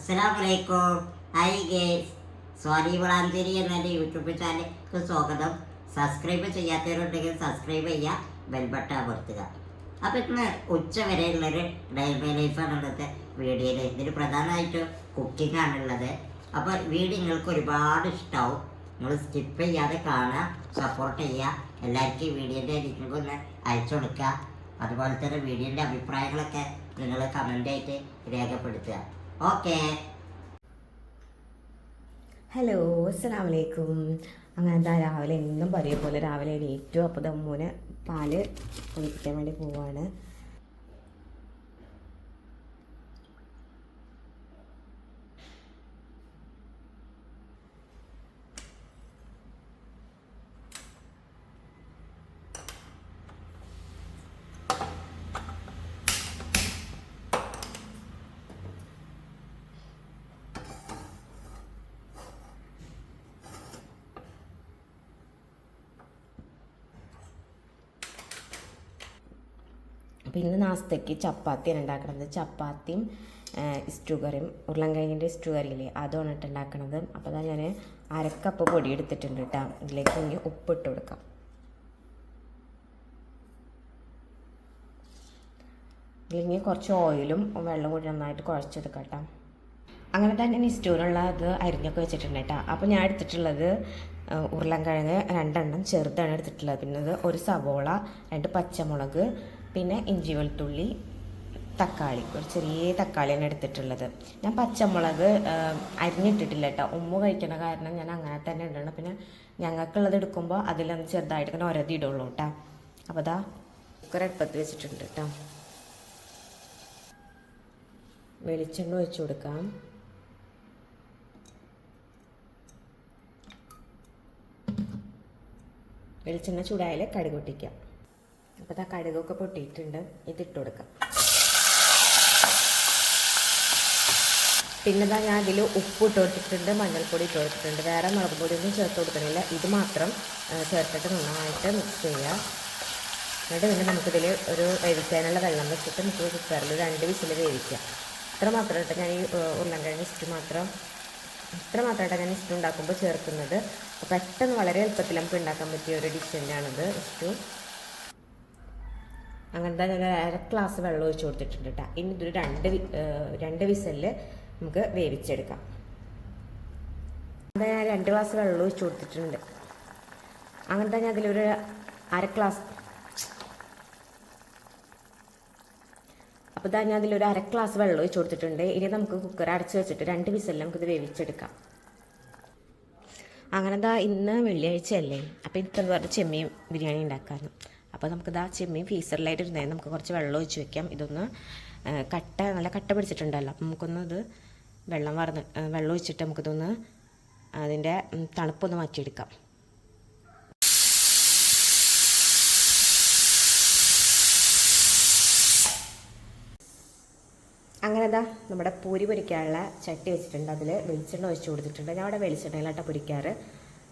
അസ്സലാമലൈക്കും. High guys sorry Valanchery എന്ന എന്റെ യൂട്യൂബ് ചാനലിലേക്ക് സ്വാഗതം. സബ്സ്ക്രൈബ് ചെയ്യാത്തവരുണ്ടെങ്കിൽ സബ്സ്ക്രൈബ് ചെയ്യുക ബെൽബട്ട അമർത്തുക. അപ്പോൾ ഇന്ന് ഉച്ച വരെയുള്ളൊരു ഡൈമൈ ലൈഫാണ് ഇന്നത്തെ വീഡിയോയിൽ ഇതിൽ പ്രധാനമായിട്ടും കുക്കിംഗ് ആണുള്ളത് അപ്പോൾ വീഡിയോ നിങ്ങൾക്ക് ഒരുപാട് ഇഷ്ടമാവും നിങ്ങൾ സ്കിപ്പ് ചെയ്യാതെ കാണുക സപ്പോർട്ട് ചെയ്യുക. എല്ലാവർക്കും ഈ വീഡിയോന്റെ ലിങ്ക് ഒന്ന് അയച്ചു കൊടുക്കുക. അതുപോലെ തന്നെ വീഡിയോന്റെ അഭിപ്രായങ്ങളൊക്കെ നിങ്ങൾ കമന്റായിട്ട് രേഖപ്പെടുത്തുക. ഓക്കേ. ഹലോ വലൈക്കും അങ്ങനെ എന്താ രാവിലെ എന്നും പറയുമ്പോൾ രാവിലെ എണീറ്റു. അപ്പോൾ ദമ്മൂന് പാൽ കുളിപ്പിക്കാൻ വേണ്ടി പോവാണ്. അപ്പോൾ ഇന്ന് നാസ്തയ്ക്ക് ചപ്പാത്തിയാണ് ഉണ്ടാക്കുന്നത് ചപ്പാത്തിയും ഇസ്റ്റു കറിയും ഉരുളൻകിഴങ്ങിന്റെ ഇസ്റ്റു കറിയില്ലേ അതുമാണ് ഇട്ട് ഉണ്ടാക്കണത്. അപ്പോൾ അതാ ഞാൻ അരക്കപ്പ് പൊടി എടുത്തിട്ടുണ്ട് കേട്ടോ. ഇതിലേക്ക് ഇനി ഉപ്പിട്ട് കൊടുക്കാം. ഇതിലേക്ക് കുറച്ച് ഓയിലും വെള്ളം കൂടി നന്നായിട്ട് കുഴച്ചെടുക്കാം കേട്ടോ. അങ്ങനെ തന്നെ ഇസ്റ്റൂനുള്ള അത് അരിഞ്ഞൊക്കെ വെച്ചിട്ടുണ്ട് കേട്ടോ. അപ്പോൾ ഞാൻ എടുത്തിട്ടുള്ളത് ഉരുളൻകിഴങ്ങ് രണ്ടെണ്ണം ചെറുതാണ് എടുത്തിട്ടുള്ളത്. പിന്നെ അത് ഒരു സവോള രണ്ട് പച്ചമുളക് പിന്നെ ഇഞ്ചി വെളുത്തുള്ളി തക്കാളി. ഒരു ചെറിയ തക്കാളിയാണ് എടുത്തിട്ടുള്ളത്. ഞാൻ പച്ചമുളക് അരിഞ്ഞിട്ടിട്ടില്ല കേട്ടോ. ഉമ്മ കഴിക്കണ കാരണം ഞാൻ അങ്ങനെ തന്നെ ഇടണം. പിന്നെ ഞങ്ങൾക്കുള്ളത് എടുക്കുമ്പോൾ അതിലൊന്ന് ചെറുതായിട്ട് ഇങ്ങനെ ഒരതി ഇടുള്ളൂ കേട്ടോ. അപ്പോൾ അതാ കുക്കർ അടുപ്പത്ത് വെച്ചിട്ടുണ്ട് കേട്ടോ. വെളിച്ചെണ്ണ ഒഴിച്ച് കൊടുക്കാം. വെളിച്ചെണ്ണ ചൂടായാൽ കടുക് പൊട്ടിക്കാം. അപ്പോൾ ആ കടുകൊക്കെ പൊട്ടിയിട്ടുണ്ട്. ഇതിട്ട് കൊടുക്കാം. പിന്നെ ഇതാ ഞാൻ അതിൽ ഉപ്പ് ഇട്ട് കൊടുത്തിട്ടുണ്ട് മഞ്ഞൾപ്പൊടി ഇട്ട് കൊടുത്തിട്ടുണ്ട്. വേറെ മുളക് പൊടി ഒന്നും ചേർത്ത് കൊടുക്കണില്ല. ഇത് മാത്രം ചേർത്തിട്ട് നന്നായിട്ട് മിക്സ് ചെയ്യുക. എന്നിട്ട് പിന്നെ നമുക്കിതിൽ ഒരു വേവിക്കാനുള്ള വെള്ളം വെച്ചിട്ട് നമുക്ക് കുക്കറിൽ രണ്ട് വിസിൽ വേവിക്കാം ഇത്ര മാത്രമായിട്ട് ഞാൻ ഈ ഉരുളൻകിഴങ്ങ് ഇഷ്ടം മാത്രം ഇത്ര മാത്രമായിട്ട് ഞാൻ ഇഷ്ടം ഉണ്ടാക്കുമ്പോൾ ചേർക്കുന്നത്. പെട്ടെന്ന് വളരെ എളുപ്പത്തിൽ നമുക്ക് ഉണ്ടാക്കാൻ പറ്റിയ ഒരു ഡിഷ് തന്നെയാണിത് ഇഷ്ടം അങ്ങനത്തെ ഞാൻ അര ഗ്ലാസ് വെള്ളം ഒഴിച്ച് കൊടുത്തിട്ടുണ്ട് കേട്ടോ. ഇനി ഇതൊരു രണ്ട് രണ്ട് വിസലിൽ നമുക്ക് വേവിച്ചെടുക്കാം. അങ്ങനെ ഞാൻ രണ്ട് ഗ്ലാസ് വെള്ളം ഒഴിച്ച് കൊടുത്തിട്ടുണ്ട്. അങ്ങനത്തെ ഞാൻ അതിലൊരു അര ഗ്ലാസ് അപ്പോൾ ഇതാ ഞാൻ അതിലൊരു അര ഗ്ലാസ് വെള്ളം ഒഴിച്ച് കൊടുത്തിട്ടുണ്ട്. ഇനി നമുക്ക് കുക്കർ അടച്ച് വെച്ചിട്ട് രണ്ട് വിസലിൽ നമുക്കിത് വേവിച്ചെടുക്കാം. അങ്ങനെ ദാ ഇന്ന് വെള്ളിയാഴ്ച അല്ലേ അപ്പോൾ ഇത്ര പറഞ്ഞാൽ ചെമ്മീൻ ബിരിയാണി ഉണ്ടാക്കാമെന്ന് അപ്പോൾ നമുക്ക് ഇതാ ചെമ്മീൻ ഇരുന്നേ. നമുക്ക് കുറച്ച് വെള്ളം ഒഴിച്ച് വെക്കാം. ഇതൊന്ന് കട്ട നല്ല കട്ട പിടിച്ചിട്ടുണ്ടല്ലോ. അപ്പം നമുക്കൊന്ന് ഇത് വെള്ളം വറന്ന് വെള്ളം ഒഴിച്ചിട്ട് നമുക്കിതൊന്ന് അതിന്റെ തണുപ്പൊന്ന് മാറ്റിയെടുക്കാം. അങ്ങനെ ദാ നമ്മുടെ പൂരി പൊരിക്കാനുള്ള ചട്ടി വെച്ചിട്ടുണ്ട്. അതിൽ വെളിച്ചെണ്ണ ഒഴിച്ച് കൊടുത്തിട്ടുണ്ട്. ഞാൻ അവിടെ വെളിച്ചെണ്ണയിലാട്ടാണ് പൊരിക്കാറ്.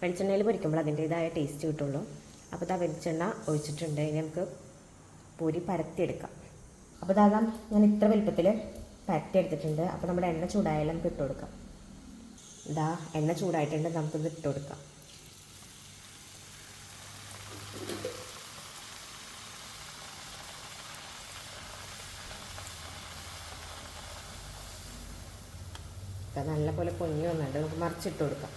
വെളിച്ചെണ്ണയിൽ പൊരിക്കുമ്പോൾ അതിന്റേതായ ടേസ്റ്റ് കിട്ടുള്ളൂ. അപ്പോൾ ഇതാ വെളിച്ചെണ്ണ ഒഴിച്ചിട്ടുണ്ട്. ഇനി നമുക്ക് പൂരി പരത്തിയെടുക്കാം. അപ്പോൾ ഇതാകാം ഞാൻ ഇത്ര വലുപ്പത്തിൽ പരത്തിയെടുത്തിട്ടുണ്ട് അപ്പോൾ നമ്മുടെ എണ്ണ ചൂടായാലും നമുക്ക് ഇട്ട് കൊടുക്കാം. ഇതാ എണ്ണ ചൂടായിട്ടുണ്ട്. നമുക്കിത് ഇട്ട് കൊടുക്കാം. നല്ല പോലെ പൊങ്ങി വന്നിട്ട് നമുക്ക് മറിച്ചിട്ട് കൊടുക്കാം.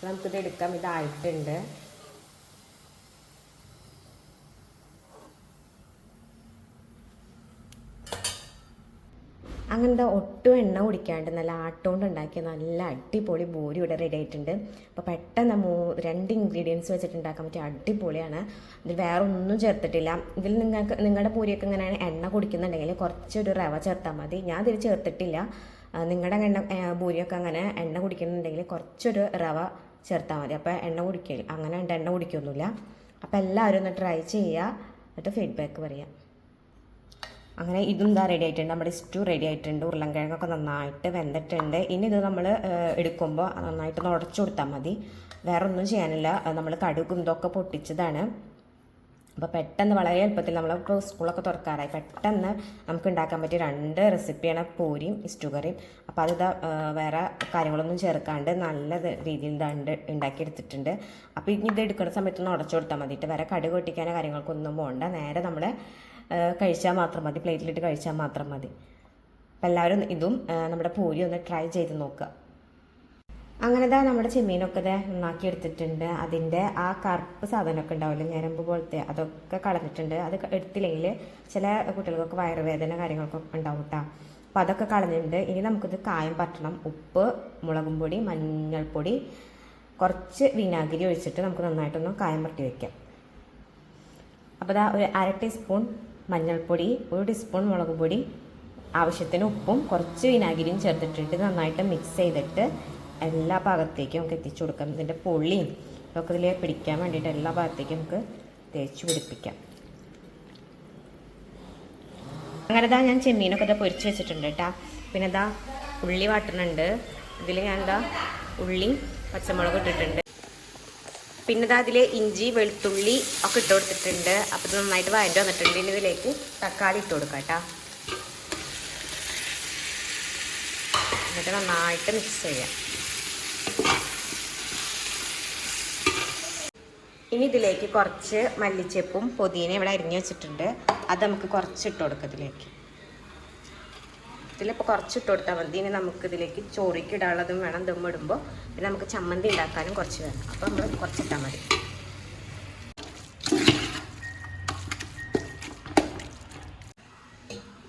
അപ്പോൾ നമുക്കിത് എടുക്കാം. ഇതായിട്ടുണ്ട്. അങ്ങനത്തെ ഒട്ടും എണ്ണ കുടിക്കാണ്ട് നല്ല ആട്ടുകൊണ്ട് ഉണ്ടാക്കിയ നല്ല അടിപൊളി ബൂരി ഇവിടെ റെഡി ആയിട്ടുണ്ട്. അപ്പോൾ പെട്ടെന്ന് മൂ രണ്ട് ഇൻഗ്രീഡിയൻസ് വെച്ചിട്ട് ഉണ്ടാക്കാൻ പറ്റിയ അടിപൊളിയാണ്. ഇതിൽ വേറെ ഒന്നും ചേർത്തിട്ടില്ല. ഇതിൽ നിങ്ങൾക്ക് നിങ്ങളുടെ പൂരിയൊക്കെ ഇങ്ങനെയാണ് എണ്ണ കുടിക്കുന്നുണ്ടെങ്കിൽ കുറച്ചൊരു റവ ചേർത്താൽ മതി. ഞാൻ ഇതിൽ ചേർത്തിട്ടില്ല. നിങ്ങളുടെ എണ്ണ പൂരിയൊക്കെ അങ്ങനെ എണ്ണ കുടിക്കുന്നുണ്ടെങ്കിൽ കുറച്ചൊരു റവ ചേർത്താൽ മതി. അപ്പോൾ എണ്ണ കുടിക്കില്ല അങ്ങനെ ഉണ്ട് എണ്ണ കുടിക്കൊന്നുമില്ല. അപ്പോൾ എല്ലാവരും ഒന്ന് ട്രൈ ചെയ്യുക എന്നിട്ട് ഫീഡ്ബാക്ക് പറയുക അങ്ങനെ ഇതും ഇതാ റെഡി ആയിട്ടുണ്ട്. നമ്മുടെ സ്റ്റൂ റെഡി ആയിട്ടുണ്ട്. ഉരുളൻകിഴങ്ങൊക്കെ നന്നായിട്ട് വെന്തിട്ടുണ്ട്. ഇനി ഇത് നമ്മൾ എടുക്കുമ്പോൾ നന്നായിട്ട് ഉടച്ചു കൊടുത്താൽ മതി. വേറെ ഒന്നും ചെയ്യാനില്ല നമ്മൾ കടുകും ഇതൊക്കെ പൊട്ടിച്ചതാണ്. അപ്പോൾ പെട്ടെന്ന് വളരെ എളുപ്പത്തിൽ നമ്മളിപ്പോൾ സ്കൂളൊക്കെ തുറക്കാറായി. പെട്ടെന്ന് നമുക്ക് ഉണ്ടാക്കാൻ പറ്റിയ രണ്ട് റെസിപ്പിയാണ് പൂരിയും ഇസ്റ്റുകറിയും. അപ്പോൾ അത് വേറെ കാര്യങ്ങളൊന്നും ചേർക്കാണ്ട് നല്ല രീതിയിൽ ഇതാണ്ട് ഉണ്ടാക്കിയെടുത്തിട്ടുണ്ട്. അപ്പോൾ ഇനി ഇത് എടുക്കുന്ന സമയത്ത് ഒന്ന് ഉടച്ചു കൊടുത്താൽ മതിയിട്ട് വേറെ കടുക് കൊട്ടിക്കാനോ കാര്യങ്ങൾക്കൊന്നും പോകണ്ട നേരെ നമ്മൾ കഴിച്ചാൽ മാത്രം മതി. പ്ലേറ്റിലിട്ട് കഴിച്ചാൽ മാത്രം മതി. അപ്പോൾ എല്ലാവരും ഇതും നമ്മുടെ പൂരി ഒന്ന് ട്രൈ ചെയ്ത് നോക്കുക അങ്ങനെ ദാ നമ്മുടെ ചെമ്മീനൊക്കെ ദേ നന്നാക്കി എടുത്തിട്ടുണ്ട്. അതിന്റെ ആ കറുപ്പ് സാധനമൊക്കെ ഉണ്ടാവില്ല? ഞരമ്പ് പോലത്തെ അതൊക്കെ കളഞ്ഞിട്ടുണ്ട്. അത് എടുത്തില്ലെങ്കിൽ ചില കുട്ടികൾക്കൊക്കെ വയറുവേദന കാര്യങ്ങൾക്കൊക്കെ ഉണ്ടാവും കേട്ടോ അപ്പോൾ അതൊക്കെ കളഞ്ഞിട്ടുണ്ട്. ഇനി നമുക്കിത് കായം പറ്റണം. ഉപ്പ് മുളകും പൊടി മഞ്ഞൾപ്പൊടി കുറച്ച് വിനാഗിരി ഒഴിച്ചിട്ട് നമുക്ക് നന്നായിട്ടൊന്ന് കായം പറ്റി വയ്ക്കാം അപ്പോൾ ദാ ഒരു അര ടീസ്പൂൺ മഞ്ഞൾപ്പൊടി ഒരു ടീസ്പൂൺ മുളക് പൊടി ആവശ്യത്തിന് ഉപ്പും കുറച്ച് വിനാഗിരിയും ചേർത്തിട്ടിട്ട് നന്നായിട്ട് മിക്സ് ചെയ്തിട്ട് എല്ലാ ഭാഗത്തേക്കും നമുക്ക് എത്തിച്ചു കൊടുക്കാം. ഇതിന്റെ പൊള്ളിയും ഒക്കെ ഇതിൽ പിടിക്കാൻ വേണ്ടിയിട്ട് എല്ലാ ഭാഗത്തേക്കും നമുക്ക് തേച്ച് പിടിപ്പിക്കാം. അങ്ങനെ ഇതാ ഞാൻ ചെമ്മീനൊക്കെ ഇതാ പൊരിച്ച് വെച്ചിട്ടുണ്ട് കേട്ടാ. പിന്നെ ഇതാ ഉള്ളി വാട്ടുന്നുണ്ട്. ഇതിൽ ഞാൻ എന്താ ഉള്ളി പച്ചമുളക് ഇട്ടിട്ടുണ്ട്. പിന്നെ ഇതാ അതിൽ ഇഞ്ചി വെളുത്തുള്ളി ഒക്കെ ഇട്ട് കൊടുത്തിട്ടുണ്ട്. അപ്പോൾ ഇത് നന്നായിട്ട് വഴറ്റി വന്നിട്ടുണ്ട്. ഇനി ഇതിലേക്ക് തക്കാളി ഇട്ട് കൊടുക്കാം കേട്ടോ. എന്നിട്ട് നന്നായിട്ട് മിക്സ് ചെയ്യാം. ഇനി ഇതിലേക്ക് കുറച്ച് മല്ലിച്ചെപ്പും പുതിനയും ഇവിടെ അരിഞ്ഞു വെച്ചിട്ടുണ്ട്. അത് നമുക്ക് കുറച്ച് ഇട്ട് കൊടുക്കാം ഇതിലേക്ക്. ഇതിലിപ്പോൾ കുറച്ച് ഇട്ട് കൊടുത്താൽ മതി. ഇനി നമുക്ക് ഇതിലേക്ക് ചോറിക്ക് ഇടാനുള്ളതും വേണം. ദം ഇടുമ്പോൾ പിന്നെ നമുക്ക് ചമ്മന്തി ഉണ്ടാക്കാനും കുറച്ച് വേണം. അപ്പോൾ നമ്മൾ കുറച്ചിട്ടാൽ മതി.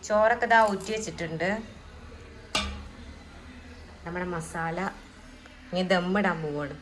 ചോറൊക്കെ ഇതാ ഊറ്റി വെച്ചിട്ടുണ്ട്. നമ്മുടെ മസാല ഇനി ദമ്മിടാൻ പോവാണ്.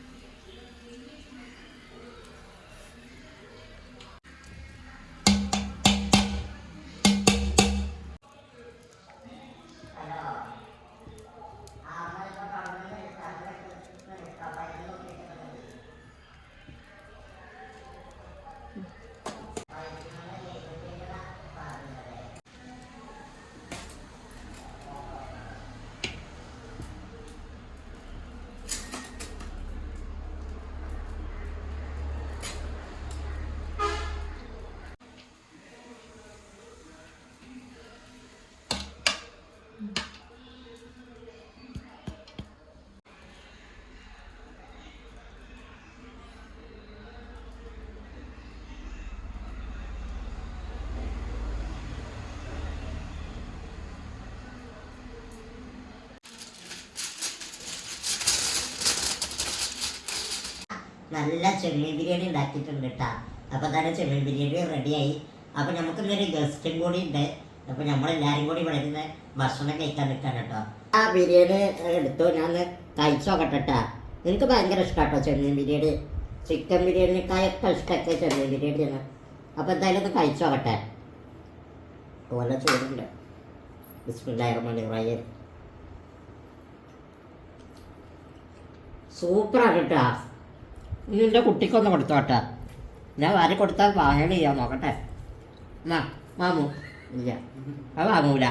നല്ല ചെമ്മീൻ ബിരിയാണി ഉണ്ടാക്കിയിട്ടുണ്ട് കേട്ടാ. അപ്പൊ തന്നെ ചെമ്മീൻ ബിരിയാണി റെഡിയായി. അപ്പൊ നമുക്ക് ഇന്നൊരു ഗസ്റ്റും കൂടി ഉണ്ട്. അപ്പൊ നമ്മളെല്ലാരും കൂടി ഇവിടെ ഇരുന്ന് ഭക്ഷണം കഴിക്കാൻ നിൽക്കാൻ കേട്ടോ. ആ ബിരിയാണി എടുത്തു. ഞാൻ കഴിച്ചു നോക്കട്ടെ ട്ടാ. എനിക്ക് ഭയങ്കര ഇഷ്ടാട്ടോ ചെമ്മീൻ ബിരിയാണി. ചിക്കൻ ബിരിയാണിക്കായൊക്കെ ഇഷ്ടമൊക്കെ ചെമ്മീൻ ബിരിയാണിയാണ്. അപ്പൊ എന്തായാലും ഒന്ന് കഴിച്ചു നോക്കട്ടെ. ഓല ചൂടുണ്ട്. സൂപ്പറാണ് കേട്ടോ. ഇനി എന്റെ കുട്ടിക്കൊന്ന് കൊടുത്തോട്ടെ ഞാൻ വാരി കൊടുത്താൽ പാഹേണ ചെയ്യാൻ നോക്കട്ടെ. മാ മാമു ഇല്ല. അത് വാങ്ങൂല.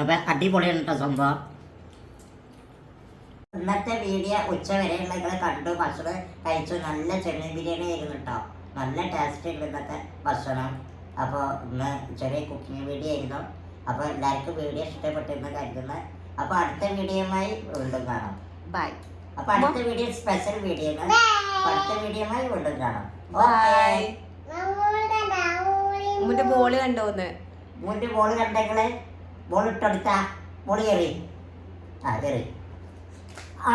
അപ്പം അടിപൊളിയാണ് കേട്ടോ സംഭവം. ഇന്നത്തെ വീഡിയോ ഉച്ച വരെയുള്ള നിങ്ങൾ കണ്ടു ഭക്ഷണം കഴിച്ചു. നല്ല ചെമ്മീൻ ബിരിയാണി ആയിരുന്നു കേട്ടോ. നല്ല ടേസ്റ്റ് ഉണ്ട് ഇന്നത്തെ ഭക്ഷണം. അപ്പോൾ ഇന്ന് ചെറിയ കുക്കിംഗ് വീഡിയോ ആയിരുന്നു. അപ്പോൾ എല്ലാവർക്കും വീഡിയോ ഇഷ്ടപ്പെട്ടിരുന്നു കരുതുന്നത് അപ്പോൾ അടുത്ത വീഡിയോയുമായി വീണ്ടും കാണാം. ബൈ അപ്പൊ അടുത്ത വീഡിയോ സ്പെഷ്യൽ വീഡിയോ അടുത്ത വീഡിയോമായി വീണ്ടും കാണാം. ബൈ മുന്റെ ബോൾ കണ്ടോന്ന് മുന്റെ ബോൾ കണ്ടെങ്കിൽ ബോൾ ഇട്ടടുത്ത. ബോൾ കയറി ആ കയറി ആ.